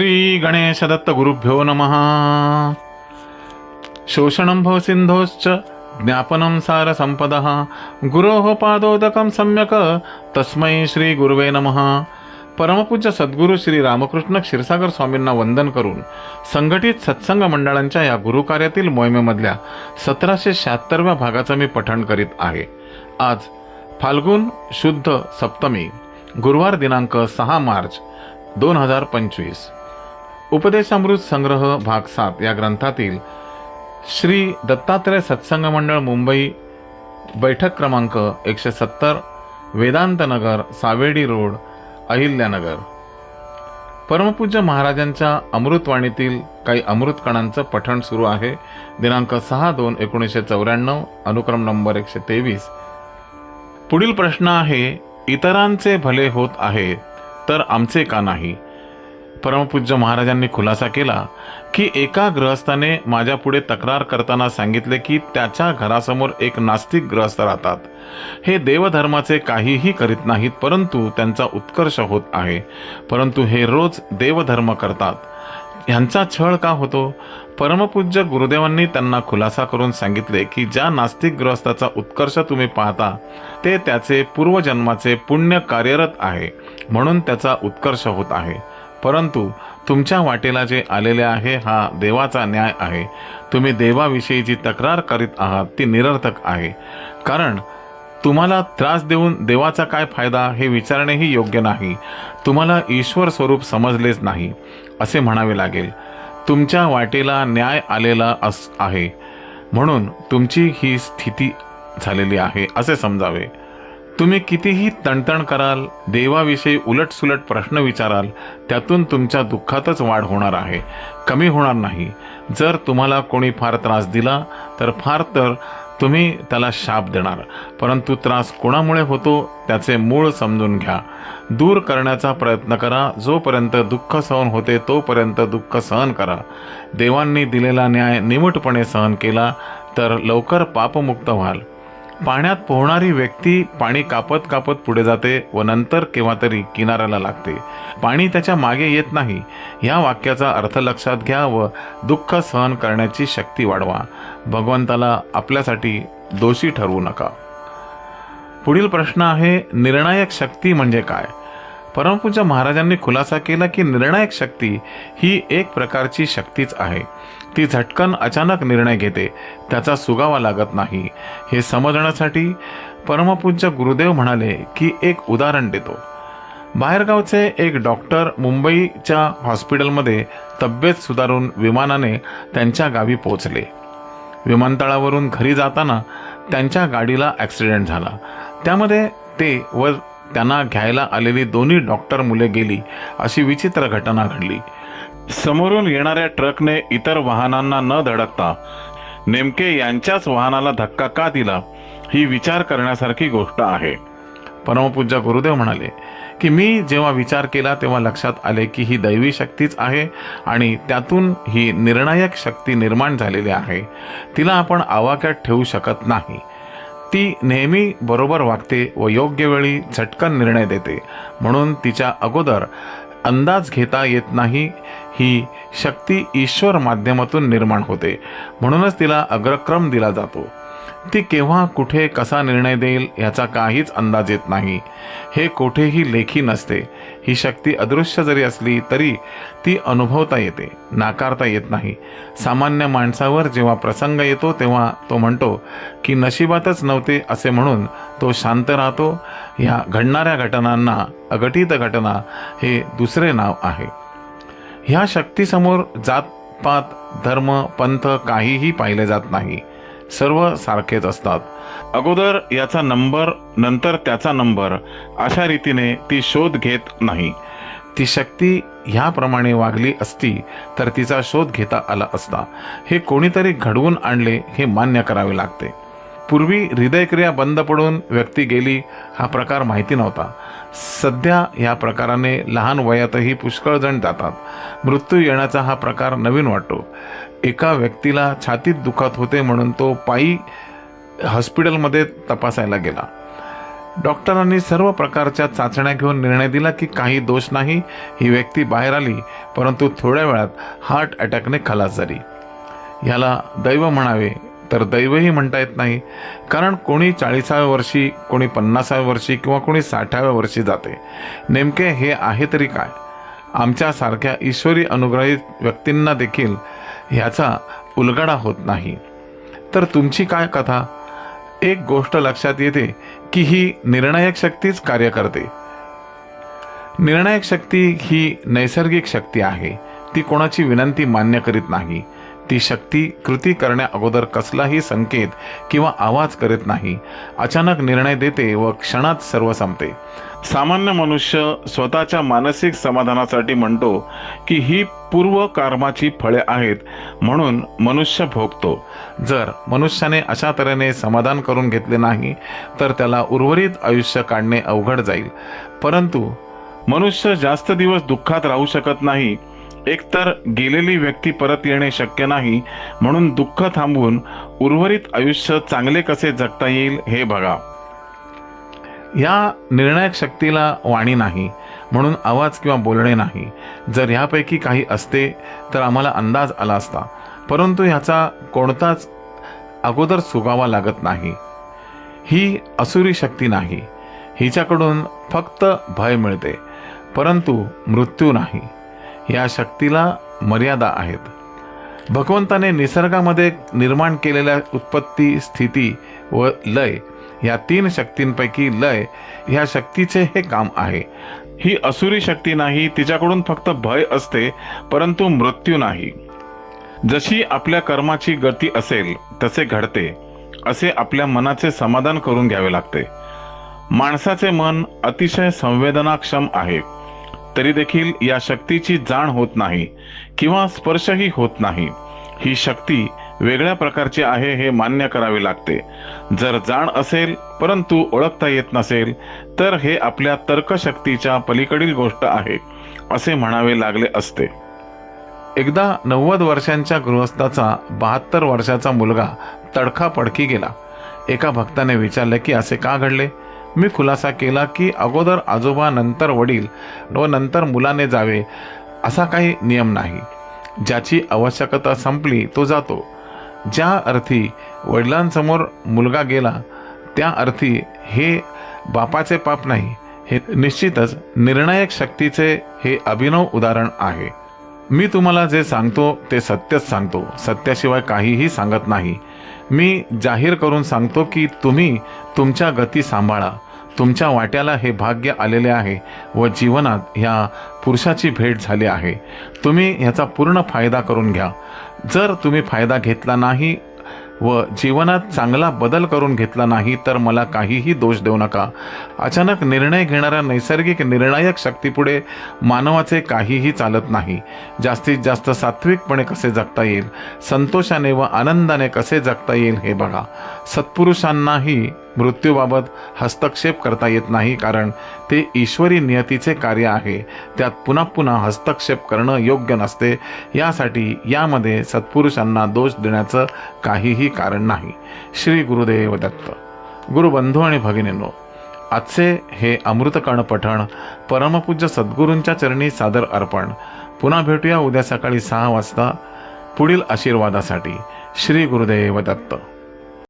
श्री गणेश दत्त गुरुभ्यो नमः। शोषणं भव सिन्धोश्च ज्ञापनं सारसम्पदः। गुरोः पादोदकं सम्यक् तस्मै श्री गुरुवे नमः। परमपूज्य सद्गुरू श्री रामकृष्ण क्षीरसागर स्वामींना वंदन करून संघटित सत्संग मंडळांच्या या गुरुकार्यातील मोहिमेमधल्या सतराशे शहात्तरव्या भागाचं मी पठण करीत आहे. आज फाल्गुन शुद्ध सप्तमी गुरुवार दिनांक सहा मार्च दोन हजार पंचवीस. उपदेशामृत संग्रह भाग सात या ग्रंथातील श्री दत्तात्रय सत्संग मंडळ मुंबई बैठक क्रमांक एकशे सत्तर वेदांतनगर सावेडी रोड अहिल्यानगर. परमपूज्य महाराजांच्या अमृतवाणीतील काही अमृत कणांचं पठण सुरू आहे. दिनांक सहा दोन एकोणीसशे चौऱ्याण्णव अनुक्रम नंबर एकशे तेवीस. पुढील प्रश्न आहे इतरांचे भले होत आहे तर आमचे का नाही? परमपूज्य महाराजांनी खुलासा केला की एका गृहस्थाने माझ्या पुढे तक्रार करताना सांगितले की त्याच्या घरासमोर एक नास्तिक ग्रहस्थ राहतात. हे देवधर्माचे काहीही करीत नाहीत परंतु त्यांचा उत्कर्ष होत आहे. परंतु हे रोज देवधर्म करतात. ह्यांचा छळ का होतो? परमपूज्य गुरुदेवांनी त्यांना खुलासा करून सांगितले की ज्या नास्तिक ग्रहस्थाचा उत्कर्ष तुम्ही पाहता ते त्याचे पूर्वजन्माचे पुण्य कार्यरत आहे म्हणून त्याचा उत्कर्ष होत आहे. परंतु तुमच्या वाटेला जे आलेले आहे हा देवाचा न्याय आहे. तुम्ही देवाविषयी जी तक्रार करीत आहात ती निरर्थक आहे. कारण तुम्हाला त्रास देऊन देवाचा काय फायदा हे विचारणेही योग्य नाही. तुम्हाला ईश्वर स्वरूप समजलेच नाही असे म्हणावे लागेल. तुमच्या वाटेला न्याय आलेला अस आहे. म्हणून तुमची ही स्थिती झालेली आहे असे समजावे. तुम्ही कितीही तणतण कराल देवाविषयी उलटसुलट प्रश्न विचाराल त्यातून तुमच्या दुःखातच वाढ होणार आहे. कमी होणार नाही. जर तुम्हाला कोणी फार त्रास दिला तर फार तर तुम्ही त्याला शाप देणार. परंतु त्रास कोणामुळे होतो त्याचे मूळ समजून घ्या. दूर करण्याचा प्रयत्न करा. जोपर्यंत दुःख सहन होते तोपर्यंत दुःख सहन करा. देवांनी दिलेला न्याय निमूटपणे सहन केला तर लवकर पापमुक्त व्हाल. पाण्यात पोहणारी व्यक्ती पाणी कापत कापत पुढे जाते व नंतर केव्हा तरी किनाऱ्याला लागते. पाणी त्याच्यामागे येत नाही. या वाक्याचा अर्थ लक्षात घ्या व दुःख सहन करण्याची शक्ती वाढवा. भगवंताला आपल्यासाठी दोषी ठरवू नका. पुढील प्रश्न आहे निर्णायक शक्ती म्हणजे काय? परमपूज्य महाराजांनी खुलासा केला की निर्णायक शक्ती ही एक प्रकारची शक्तीच आहे. ती झटकन अचानक निर्णय घेते. त्याचा सुगावा लागत नाही. हे समजण्यासाठी परमपूज्य गुरुदेव म्हणाले की एक उदाहरण देतो. बाहेरगावचे एक डॉक्टर मुंबईच्या हॉस्पिटलमध्ये तब्येत सुधारून विमानाने त्यांच्या गावी पोचले विमानतळावरून घरी जाताना त्यांच्या गाडीला ॲक्सिडेंट झाला. त्यामध्ये ते व त्यांना घ्यायला आलेली दोन्ही डॉक्टर मुले गेली अशी विचित्र घटना घडली. समोरून येणाऱ्या ट्रकने इतर वाहनांना न धडकता नेमके यांच्याच वाहनाला धक्का का दिला ही विचार करण्यासारखी गोष्ट आहे. परमपूज्य गुरुदेव म्हणाले की मी जेव्हा विचार केला तेव्हा लक्षात आले की ही दैवी शक्तीच आहे आणि त्यातून ही निर्णायक शक्ती निर्माण झालेली आहे. तिला आपण आवाक्यात ठेवू शकत नाही. ती नेहमी बरोबर वागते व योग्य वेळी झटकन निर्णय देते. म्हणून तिच्या अगोदर अंदाज घेता येत नाही ही शक्ती ईश्वर माध्यमातून निर्माण होते. म्हणूनच तिला अग्रक्रम दिला जातो. ती केव्हा कुठे कसा निर्णय देईल याचा काहीच अंदाज येत नाही. हे कोठेही लेखी नसते. ही शक्ती अदृश्य जरी असली तरी ती अनुभवता येते नाकारता येत नाही. सामान्य माणसावर जेव्हा प्रसंग येतो तेव्हा तो म्हणतो की नशिबातच नव्हते असे म्हणून तो शांत राहतो. ह्या घडणाऱ्या घटनांना अघटित घटना हे दुसरे नाव आहे. ह्या शक्तीसमोर जातपात धर्म पंथ काहीही पाहिले जात नाही. सर्व सारखेच असतात. अगोदर याचा नंबर नंतर त्याचा नंबर अशा रीतीने ती शोध घेत नाही. ती शक्ती ह्याप्रमाणे वागली असती तर तिचा शोध घेता आला असता. हे कोणीतरी घडवून आणले हे मान्य करावे लागते. पूर्वी हृदयक्रिया बंद पडून व्यक्ती गेली हा प्रकार माहिती नव्हता. सध्या या प्रकाराने लहान वयातही पुष्कळ जण जातात. मृत्यू येण्याचा हा प्रकार नवीन वाटतो. एका व्यक्तीला छातीत दुखत होते म्हणून तो पायी हॉस्पिटलमध्ये तपासायला गेला. डॉक्टरांनी सर्व प्रकारच्या चाचण्या घेऊन निर्णय दिला की काही दोष नाही ही व्यक्ती बाहेर आली परंतु थोड्या वेळात हार्ट अटॅकने खलास झाली. ह्याला दैव म्हणावे तर दैवही म्हणता येत नाही कारण कोणी चाळीसाव्या वर्षी कोणी पन्नासाव्या वर्षी किंवा कोणी साठाव्या वर्षी जाते. नेमके हे आहे तरी काय? आमच्यासारख्या ईश्वरी अनुग्रहित व्यक्तींना देखील ह्याचा उलगडा होत नाही. तर तुमची काय कथा? एक गोष्ट लक्षात येते की ही निर्णायक शक्तीच कार्य करते. निर्णायक शक्ती ही नैसर्गिक शक्ती आहे. ती कोणाची विनंती मान्य करीत नाही. ती शक्ती कृती करण्या अगोदर कसलाही संकेत किंवा आवाज करीत नाही. अचानक निर्णय देते व क्षणात सर्व संपते. सामान्य मनुष्य स्वतःच्या मानसिक समाधानासाठी म्हणतो की ही पूर्व कर्माची फळे आहेत म्हणून मनुष्य भोगतो. जर मनुष्याने अशा तऱ्हेने समाधान करून घेतले नाही तर त्याला उर्वरित आयुष्य काढणे अवघड जाईल. परंतु मनुष्य जास्त दिवस दुःखात राहू शकत नाही एकतर गेलेली व्यक्ती परत येणे शक्य नाही म्हणून दुःख थांबवून उर्वरित आयुष्य चांगले कसे जगता येईल हे बघा. या निर्णायक शक्तीला वाणी नाही म्हणून आवाज किंवा बोलणे नाही. जर ह्यापैकी काही असते तर आम्हाला अंदाज आला असता परंतु ह्याचा कोणताच अगोदर सुगावा लागत नाही. ही असुरी शक्ती नाही. हिच्याकडून फक्त भय मिळते परंतु मृत्यू नाही. या शक्तीला मर्यादा आहेत. भगवंताने निसर्गामध्ये निर्माण केलेल्या उत्पत्ती स्थिती व लय या तीन शक्तींपैकी लय ह्या शक्तीचे हे काम आहे. ही असुरी शक्ती नाही तिच्याकडून फक्त भय असते परंतु मृत्यू नाही. जशी आपल्या कर्माची गती असेल तसे घडते. असे आपल्या मनाचे समाधान करून घ्यावे लागते. माणसाचे मन अतिशय संवेदनाक्षम आहे. तरी देखील या शक्तीची जाण होत नाही किंवा स्पर्शही होत नाही. ही शक्ती वेगळ्या प्रकारची आहे हे मान्य करावे लागते. जर जाण असेल परंतु ओळखता येत नसेल तर हे आपल्या तर्कशक्तीच्या पलीकडील गोष्ट आहे असे म्हणावे लागले असते. एकदा नव्वद वर्षांच्या गृहस्थाचा बहात्तर वर्षाचा मुलगा तडखा पडकी गेला. एका भक्ताने विचारले की असे का घडले? मी खुलासा केला की अगोदर आजोबा नंतर वडील व नंतर मुलाने जावे असा काही नियम नाही. ज्याची आवश्यकता संपली तो जातो. ज्या अर्थी वडिलांसमोर मुलगा गेला त्या अर्थी हे बापाचे पाप नाही. हे निश्चितच निर्णायक शक्तीचे हे अभिनव उदाहरण आहे. मी तुम्हाला जे सांगतो ते सत्यच सांगतो. सत्याशिवाय काहीही सांगत नाही. मी जाहीर करून सांगतो की तुम्ही तुमच्या गती सांभाळा. तुमच्या वाट्याला हे भाग्य आलेले आहे व जीवनात ह्या पुरुषाची भेट झाली आहे. तुम्ही ह्याचा पूर्ण फायदा करून घ्या. जर तुम्ही फायदा घेतला नाही व जीवनात चांगला बदल करून घेतला नाही तर मला काहीही दोष देऊ नका. अचानक निर्णय घेणाऱ्या नैसर्गिक निर्णायक शक्तीपुढे मानवाचे काहीही चालत नाही. जास्तीत जास्त सात्विकपणे कसे जगता येईल? संतोषाने व आनंदाने कसे जगता येईल हे बघा. सत्पुरुषांनाही मृत्यूबाबत हस्तक्षेप करता येत नाही कारण ते ईश्वरी नियतीचे कार्य आहे. त्यात पुन्हा पुन्हा हस्तक्षेप करणं योग्य नसते. यासाठी यामध्ये सत्पुरुषांना दोष देण्याचं काहीही कारण नाही. श्री गुरुदेव दत्त. गुरुबंधू आणि भगिनींनो आजचे हे अमृतकर्ण पठण परमपूज्य सद्गुरूंच्या चरणी सादर अर्पण. पुन्हा भेटूया उद्या सकाळी सहा वाजता. पुढील आशीर्वादासाठी श्री गुरुदेव दत्त.